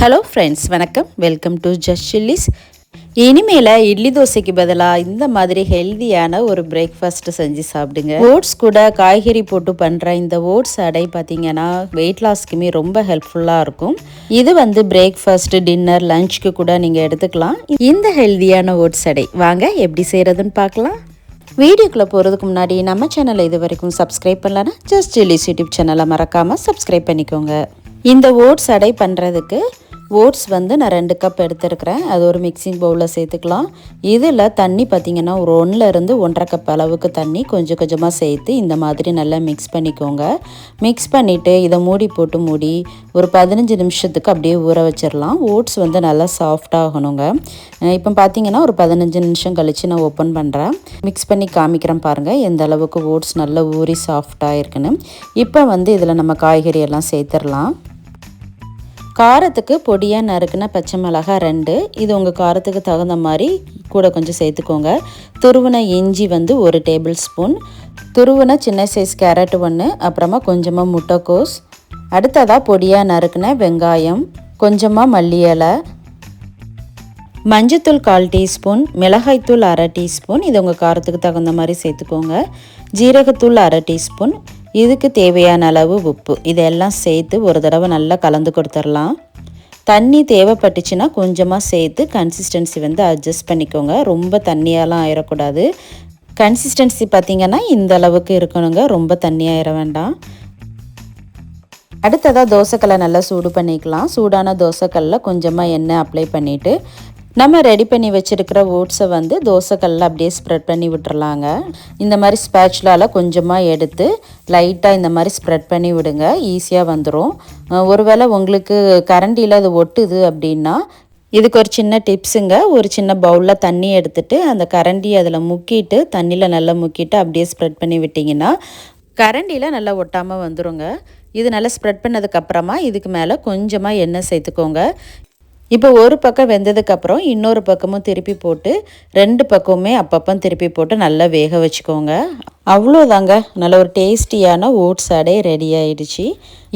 Hello friends வணக்கம். Welcome to just chillies இனிமேல இட்லி தோசைக்கு பதிலாக இந்த மாதிரி ஹெல்தியான ஒரு பிரேக்ஃபாஸ்ட் செஞ்சு சாப்பிடுங்க. ஓட்ஸ் கூட காய்கறி போட்டு பண்ணுற இந்த ஓட்ஸ் அடை பார்த்தீங்கன்னா வெயிட் லாஸ்க்குமே ரொம்ப ஹெல்ப்ஃபுல்லாக இருக்கும். இது வந்து பிரேக்ஃபாஸ்ட் டின்னர் லஞ்சுக்கு கூட நீங்கள் எடுத்துக்கலாம். இந்த ஹெல்தியான ஓட்ஸ் அடை. வாங்க எப்படி செய்கிறதுன்னு பார்க்கலாம். வீடியோக்குள்ளே போகிறதுக்கு முன்னாடி நம்ம சேனலை இது வரைக்கும் சப்ஸ்கிரைப் பண்ணலன்னா ஜஸ்ட் ஜில்லிஸ் யூடியூப் சேனலை மறக்காமல் சப்ஸ்கிரைப் பண்ணிக்கோங்க. இந்த ஓட்ஸ் அடை பண்ணுறதுக்கு ஓட்ஸ் வந்து நான் ரெண்டு கப் எடுத்துருக்கிறேன். அது ஒரு மிக்சிங் பவுலில் சேர்த்துக்கலாம். இதில் தண்ணி பார்த்திங்கன்னா ஒரு ஒன்றுலேருந்து ஒன்றரை கப் அளவுக்கு தண்ணி கொஞ்சம் கொஞ்சமாக சேர்த்து இந்த மாதிரி நல்லா மிக்ஸ் பண்ணிக்கோங்க. மிக்ஸ் பண்ணிவிட்டு இதை மூடி போட்டு மூடி ஒரு பதினஞ்சு நிமிஷத்துக்கு அப்படியே ஊற வச்சிடலாம். ஓட்ஸ் வந்து நல்லா சாஃப்டாகணுங்க இப்போ பார்த்தீங்கன்னா ஒரு பதினஞ்சு நிமிஷம் கழித்து நான் ஓப்பன் பண்ணுறேன் மிக்ஸ் பண்ணி காமிக்கிறேன் பாருங்கள் எந்த அளவுக்கு ஓட்ஸ் நல்லா ஊறி சாஃப்டாக இருக்குன்னு. இப்போ வந்து இதில் நம்ம காய்கறி எல்லாம் சேர்த்துடலாம். காரத்துக்கு பொடியாக நறுக்குன பச்சை மிளகா ரெண்டு. இது உங்கள் காரத்துக்கு தகுந்த மாதிரி கூட கொஞ்சம் சேர்த்துக்கோங்க. துருவின இஞ்சி வந்து ஒரு டேபிள் ஸ்பூன். துருவின சின்ன சைஸ் கேரட் ஒன்று அப்புறமா கொஞ்சமாக முட்டைக்கோஸ். அடுத்ததாக பொடியாக நறுக்குன வெங்காயம் கொஞ்சமாக மல்லி இலை. மஞ்சத்தூள் கால் டீஸ்பூன் மிளகாய்த்தூள் அரை டீஸ்பூன். இது உங்கள் காரத்துக்கு தகுந்த மாதிரி சேர்த்துக்கோங்க. ஜீரகத்தூள் அரை டீஸ்பூன். இதுக்கு தேவையான அளவு உப்பு. இதெல்லாம் சேர்த்து ஒரு தடவை நல்லா கலந்து கொடுத்துடலாம். தண்ணி தேவைப்பட்டுச்சுன்னா கொஞ்சமாக சேர்த்து கன்சிஸ்டன்சி வந்து அட்ஜஸ்ட் பண்ணிக்கோங்க. ரொம்ப தண்ணியாலாம் ஆயிடக்கூடாது கன்சிஸ்டன்சி பார்த்திங்கன்னா இந்த அளவுக்கு இருக்கணுங்க. ரொம்ப தண்ணியாயிட வேண்டாம். அடுத்ததாக தோசைக்கல்லை நல்லா சூடு பண்ணிக்கலாம். சூடான தோசைக்கல்லில் கொஞ்சமாக எண்ணெய் அப்ளை பண்ணிவிட்டு நம்ம ரெடி பண்ணி வச்சுருக்கிற ஓட்ஸை வந்து தோசைக்கல்லில் அப்படியே ஸ்ப்ரெட் பண்ணி விட்டுறலாங்க. இந்த மாதிரி ஸ்பேச்சுலால் கொஞ்சமாக எடுத்து லைட்டாக இந்த மாதிரி ஸ்ப்ரெட் பண்ணி விடுங்க. ஈஸியாக வந்துடும் ஒருவேளை உங்களுக்கு கரண்டியில் அது ஒட்டுது அப்படின்னா இதுக்கு ஒரு சின்ன டிப்ஸுங்க ஒரு சின்ன பவுலில் தண்ணி எடுத்துட்டு அந்த கரண்டி அதில் முக்கிட்டு தண்ணியில் நல்லா முக்கிட்டு அப்படியே ஸ்ப்ரெட் பண்ணி விட்டிங்கன்னா கரண்டியில் நல்லா ஒட்டாமல் வந்துடுங்க இது நல்லா ஸ்ப்ரெட் பண்ணதுக்கப்புறமா இதுக்கு மேலே கொஞ்சமாக எண்ணெய் சேர்த்துக்கோங்க. இப்போ ஒரு பக்கம் வெந்ததுக்கப்புறம் இன்னொரு பக்கமும் திருப்பி போட்டு ரெண்டு பக்கமுமே அப்பப்போ திருப்பி போட்டு நல்லா வேக வச்சுக்கோங்க. அவ்வளோதாங்க. நல்ல ஒரு டேஸ்டியான ஓட்ஸ் அடை ரெடி ஆயிடுச்சு.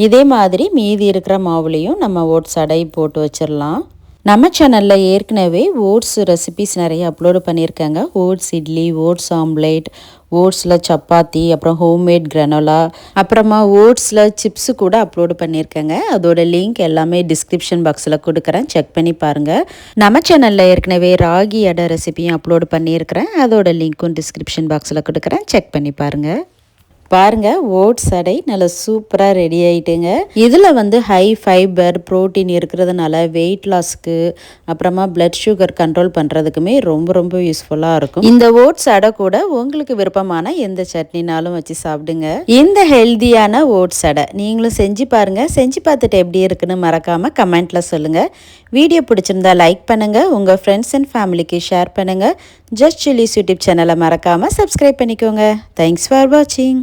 இதே மாதிரி மீதி இருக்கிற மாவுலேயும் நம்ம ஓட்ஸ் அடை போட்டு வச்சிடலாம் நம்ம சேனலில் ஏற்கனவே ஓட்ஸ் ரெசிபிஸ் நிறைய அப்லோடு பண்ணியிருக்காங்க. ஓட்ஸ் இட்லி ஓட்ஸ் ஆம்லேட் ஓட்ஸில் சப்பாத்தி அப்புறம் ஹோம்மேட் கிரனோலா அப்புறமா ஓட்ஸில் சிப்ஸு கூட அப்லோடு பண்ணியிருக்கேங்க அதோட லிங்க் எல்லாமே டிஸ்கிரிப்ஷன் பாக்ஸில் கொடுக்குறேன். செக் பண்ணி பாருங்கள் நம்ம சேனலில் ஏற்கனவே ராகி அடை ரெசிபியும் அப்லோடு பண்ணியிருக்கிறேன். அதோட லிங்க்கும் டிஸ்கிரிப்ஷன் பாக்ஸில் கொடுக்குறேன். செக் பண்ணி பாருங்கள் பாருங்க ஓட்ஸ் அடை நல்லா சூப்பராக ரெடி ஆகிட்டுங்க இதில் வந்து ஹை ஃபைபர் ப்ரோட்டீன் இருக்கிறதுனால வெயிட் லாஸ்க்கு அப்புறமா பிளட் சுகர் கண்ட்ரோல் பண்ணுறதுக்குமே ரொம்ப ரொம்ப யூஸ்ஃபுல்லாக இருக்கும். இந்த ஓட்ஸ் அடை கூட உங்களுக்கு விருப்பமான எந்த சட்னினாலும் வச்சு சாப்பிடுங்க. இந்த ஹெல்த்தியான ஓட்ஸ் அடை நீங்களும் செஞ்சு பாருங்க. செஞ்சு பார்த்துட்டு எப்படி இருக்குன்னு மறக்காமல் கமெண்ட்டில் சொல்லுங்கள் வீடியோ பிடிச்சிருந்தா லைக் பண்ணுங்கள் உங்கள் ஃப்ரெண்ட்ஸ் அண்ட் ஃபேமிலிக்கு ஷேர் பண்ணுங்கள் ஜஸ்ட் சில்லிஸ் யூடியூப் சேனலை மறக்காமல் சப்ஸ்கிரைப் பண்ணிக்கோங்க. தேங்க்ஸ் ஃபார் வாட்சிங்